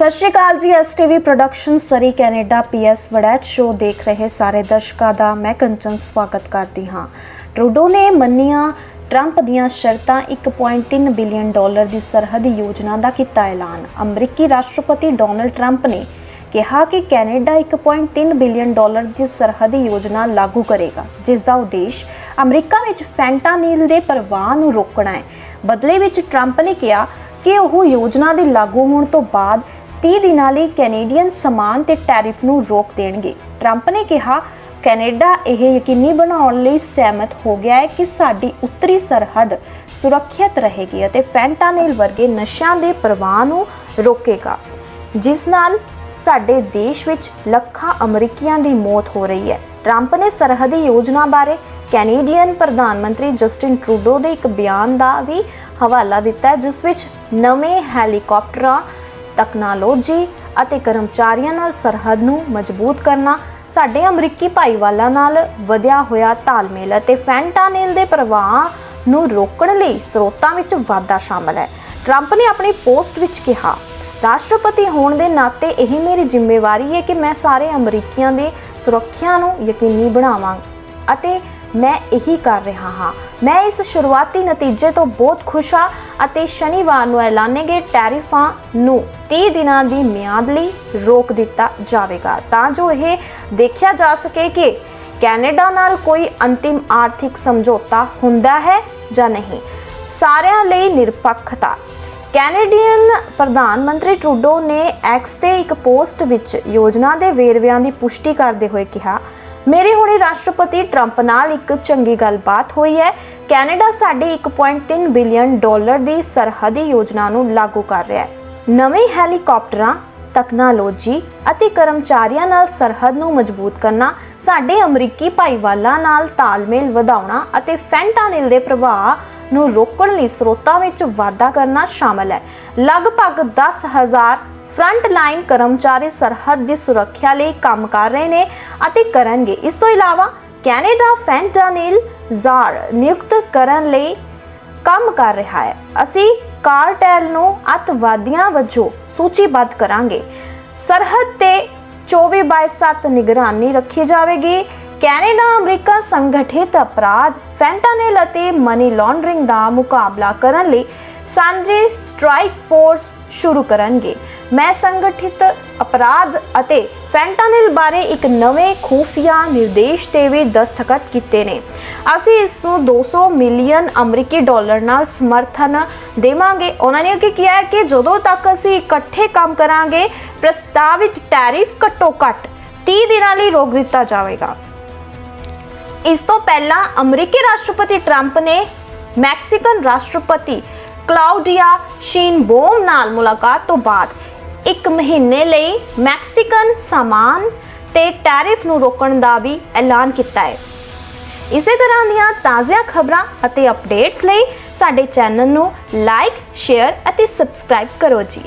Sat Sri Akal ji STV production Surrey, Canada PS Waraich show ਦੇਖ ਰਹੇ ਸਾਰੇ ਦਰਸ਼ਕਾਂ ਦਾ ਮੈਂ ਕੰਚਨ ਸਵਾਗਤ ਕਰਦੀ ਹਾਂ। ਟਰੂਡੋ ਨੇ ਮੰਨੀਆਂ ਟਰੰਪ ਦੀਆਂ ਸ਼ਰਤਾਂ 1.3 ਬਿਲੀਅਨ ਡਾਲਰ ਦੀ ਸਰਹੱਦ ਯੋਜਨਾ ਦਾ ਕੀਤਾ ਐਲਾਨ। ਅਮਰੀਕੀ ਰਾਸ਼ਟਰਪਤੀ ਡੋਨਲਡ ਟਰੰਪ ਨੇ ਕਿਹਾ ਕਿ ਕੈਨੇਡਾ 1.3 ਬਿਲੀਅਨ ਡਾਲਰ ਦੀ ਸਰਹੱਦੀ ਯੋਜਨਾ ਲਾਗੂ ਕਰੇਗਾ, ਜਿਸ ਦਾ ਉਦੇਸ਼ ਅਮਰੀਕਾ ਵਿੱਚ ਫੈਂਟਾਨੀਲ ਦੇ ਪ੍ਰਵਾਹ ਨੂੰ ਰੋਕਣਾ ਹੈ। ਬਦਲੇ ਵਿੱਚ ਟਰੰਪ ਨੇ ਕਿਹਾ ਕਿ ਉਹ ਯੋਜਨਾ ਦੇ ਲਾਗੂ ਹੋਣ ਤੋਂ ਬਾਅਦ 30 ਦਿਨਾਂ ਲਈ ਕੈਨੇਡੀਅਨ ਸਮਾਨ ਤੇ ਟੈਰਿਫ ਨੂੰ ਰੋਕ ਦੇਣਗੇ। ਟਰੰਪ ਨੇ ਕਿਹਾ, ਕੈਨੇਡਾ ਇਹ ਯਕੀਨੀ ਬਣਾਉਣ ਲਈ ਸਹਿਮਤ ਹੋ ਗਿਆ ਹੈ ਕਿ ਸਾਡੀ ਉੱਤਰੀ ਸਰਹੱਦ ਸੁਰੱਖਿਅਤ ਰਹੇਗੀ ਅਤੇ ਫੈਂਟਾਨਿਲ ਵਰਗੇ ਨਸ਼ਿਆਂ ਦੇ ਪ੍ਰਵਾਹ ਨੂੰ ਰੋਕੇਗਾ, ਜਿਸ ਨਾਲ ਸਾਡੇ ਦੇਸ਼ ਵਿੱਚ ਲੱਖਾਂ ਅਮਰੀਕੀਆਂ ਦੀ ਮੌਤ ਹੋ ਰਹੀ ਹੈ। ਟਰੰਪ ਨੇ ਸਰਹੱਦੀ ਯੋਜਨਾ ਬਾਰੇ ਕੈਨੇਡੀਅਨ ਪ੍ਰਧਾਨ ਮੰਤਰੀ ਜਸਟਿਨ ਟਰੂਡੋ ਦੇ ਇੱਕ ਬਿਆਨ ਦਾ ਵੀ ਹਵਾਲਾ ਦਿੱਤਾ, ਜਿਸ ਵਿੱਚ ਨਵੇਂ ਹੈਲੀਕਾਪਟਰਾਂ ਤਕਨਾਲੋਜੀ ਅਤੇ ਕਰਮਚਾਰੀਆਂ ਨਾਲ ਸਰਹੱਦ ਨੂੰ ਮਜ਼ਬੂਤ ਕਰਨਾ ਸਾਡੇ ਅਮਰੀਕੀ ਭਾਈਵਾਲਾਂ ਨਾਲ ਵਧਿਆ ਹੋਇਆ ਤਾਲਮੇਲ ਅਤੇ ਫੈਂਟਾਨਿਲ ਦੇ ਪ੍ਰਵਾਹ ਨੂੰ ਰੋਕਣ ਲਈ ਸਰੋਤਾਂ ਵਿੱਚ ਵਾਧਾ ਸ਼ਾਮਲ ਹੈ। ਟਰੰਪ ਨੇ ਆਪਣੀ ਪੋਸਟ ਵਿੱਚ ਕਿਹਾ, ਰਾਸ਼ਟਰਪਤੀ ਹੋਣ ਦੇ ਨਾਤੇ ਇਹ ਮੇਰੀ ਜ਼ਿੰਮੇਵਾਰੀ ਹੈ ਕਿ ਮੈਂ ਸਾਰੇ ਅਮਰੀਕੀਆਂ ਦੇ ਸੁਰੱਖਿਆ ਨੂੰ ਯਕੀਨੀ ਬਣਾਵਾਂ ਅਤੇ ਮੈਂ ਇਹੀ ਕਰ ਰਿਹਾ ਹਾਂ। ਮੈਂ ਇਸ ਸ਼ੁਰੂਆਤੀ ਨਤੀਜੇ ਤੋਂ ਬਹੁਤ ਖੁਸ਼ ਹਾਂ ਅਤੇ ਸ਼ਨੀਵਾਰ ਨੂੰ ਐਲਾਨੇ ਗਏ ਟੈਰਿਫਾਂ ਨੂੰ 30 ਦਿਨਾਂ ਦੀ ਮਿਆਦ ਲਈ ਰੋਕ ਦਿੱਤਾ ਜਾਵੇਗਾ। ਤਾਂ ਜੋ ਇਹ ਦੇਖਿਆ ਜਾ ਸਕੇ ਕਿ ਕੈਨੇਡਾ ਨਾਲ ਕੋਈ ਅੰਤਿਮ ਆਰਥਿਕ ਸਮਝੌਤਾ ਹੁੰਦਾ ਹੈ ਜਾਂ ਨਹੀਂ। ਸਾਰਿਆਂ ਲਈ ਨਿਰਪੱਖਤਾ। ਕੈਨੇਡੀਅਨ ਪ੍ਰਧਾਨ ਮੰਤਰੀ ਟਰੂਡੋ ਨੇ ਐਕਸ ਤੇ ਇੱਕ ਪੋਸਟ ਵਿੱਚ ਯੋਜਨਾ ਦੇ ਵੇਰਵਿਆਂ ਦੀ ਪੁਸ਼ਟੀ ਕਰਦੇ ਹੋਏ ਕਿਹਾ ਮੇਰੇ ਹੁਣੇ ਰਾਸ਼ਟਰਪਤੀ ਟਰੰਪ ਨਾਲ ਇੱਕ ਚੰਗੀ ਗੱਲਬਾਤ ਹੋਈ ਹੈ। ਕੈਨੇਡਾ ਸਾਡੀ 1.3 ਬਿਲੀਅਨ ਡਾਲਰ ਦੀ ਸਰਹੱਦੀ ਯੋਜਨਾ ਨੂੰ ਲਾਗੂ ਕਰ ਰਿਹਾ ਹੈ। ਨਵੇਂ ਹੈਲੀਕਾਪਟਰਾਂ, ਤਕਨਾਲੋਜੀ ਅਤੇ ਕਰਮਚਾਰੀਆਂ ਨਾਲ ਸਰਹੱਦ ਨੂੰ ਮਜ਼ਬੂਤ ਕਰਨਾ, ਸਾਡੇ ਅਮਰੀਕੀ ਭਾਈਵਾਲਾਂ ਨਾਲ ਤਾਲਮੇਲ ਵਧਾਉਣਾ ਅਤੇ ਫੈਂਟਾਨਿਲ ਦੇ ਪ੍ਰਭਾਵ ਨੂੰ ਰੋਕਣ ਲਈ ਸਰੋਤਾਂ ਵਿੱਚ ਵਾਧਾ ਕਰਨਾ ਸ਼ਾਮਲ ਹੈ। ਲਗਭਗ 10000 ਫਰੰਟ ਲਾਈਨ ਕਰਮਚਾਰੀ ਸਰਹੱਦ ਦੀ ਸੁਰੱਖਿਆ ਲਈ ਕੰਮ ਕਰ ਰਹੇ ਨੇ ਅਤੇ ਕਰਨਗੇ। ਇਸ ਤੋਂ ਇਲਾਵਾ ਕੈਨੇਡਾ ਫੈਂਟਾਨਿਲ ਜ਼ਾਰ ਨਿਯੁਕਤ ਕਰਨ ਲਈ ਕੰਮ ਕਰ ਰਿਹਾ ਹੈ। ਅਸੀਂ ਕਾਰਟੈਲ ਨੂੰ ਅੱਤਵਾਦੀਆਂ ਵਜੋਂ ਸੂਚੀਬੱਧ ਕਰਾਂਗੇ। ਸਰਹੱਦ ਤੇ 24/7 ਨਿਗਰਾਨੀ ਰੱਖੀ ਜਾਵੇਗੀ। ਕੈਨੇਡਾ ਅਮਰੀਕਾ ਸੰਗਠਿਤ ਅਪਰਾਧ ਫੈਂਟਾਨਿਲ ਅਤੇ ਮਨੀ ਲਾਂਡਰਿੰਗ ਦਾ ਮੁਕਾਬਲਾ ਕਰਨ ਲਈ ਸਾਂਝੇ ਸਟ੍ਰਾਈਕ ਫੋਰਸ ਸ਼ੁਰੂ ਕਰਨਗੇ। ਮੈਂ ਸੰਗਠਿਤ ਅਪਰਾਧ ਅਤੇ ਫੈਂਟਾਨਿਲ ਬਾਰੇ ਇੱਕ ਨਵੇਂ ਖੂਫੀਆ ਨਿਰਦੇਸ਼ ਤੇ ਵੀ ਦਸਤਖਤ ਕੀਤੇ ਨੇ। ਅਸੀਂ ਇਸ ਨੂੰ 200 ਮਿਲੀਅਨ ਅਮਰੀਕੀ ਡਾਲਰ ਨਾਲ ਸਮਰਥਨ ਦੇਵਾਂਗੇ। ਉਹਨਾਂ ਨੇ ਅੱਗੇ ਕਿਹਾ ਹੈ ਕਿ ਜਦੋਂ ਤੱਕ ਅਸੀਂ ਇਕੱਠੇ ਕੰਮ ਕਰਾਂਗੇ, ਪ੍ਰਸਤਾਵਿਤ ਟੈਰਿਫ ਘੱਟੋ ਘੱਟ 30 ਦਿਨਾਂ ਲਈ ਰੋਕ ਦਿੱਤਾ ਜਾਵੇਗਾ। ਇਸ ਤੋਂ ਪਹਿਲਾਂ ਅਮਰੀਕੀ ਰਾਸ਼ਟਰਪਤੀ ਟਰੰਪ ਨੇ ਮੈਕਸੀਕਨ ਰਾਸ਼ਟਰਪਤੀ ਕਲਾਉਡੀਆ ਸ਼ੀਨਬੋਮ ਨਾਲ ਮੁਲਾਕਾਤ ਤੋਂ ਬਾਅਦ ਇੱਕ ਮਹੀਨੇ ਲਈ ਮੈਕਸੀਕਨ ਸਾਮਾਨ ਤੇ ਟੈਰਿਫ ਨੂੰ ਰੋਕਣ ਦਾ ਵੀ ਐਲਾਨ ਕੀਤਾ ਹੈ। ਇਸੇ ਤਰ੍ਹਾਂ ਦੀਆਂ ਤਾਜ਼ੀਆਂ ਖਬਰਾਂ ਅਤੇ ਅਪਡੇਟਸ ਲਈ ਸਾਡੇ ਚੈਨਲ ਨੂੰ ਲਾਈਕ, ਸ਼ੇਅਰ ਅਤੇ ਸਬਸਕ੍ਰਾਈਬ ਕਰੋ ਜੀ।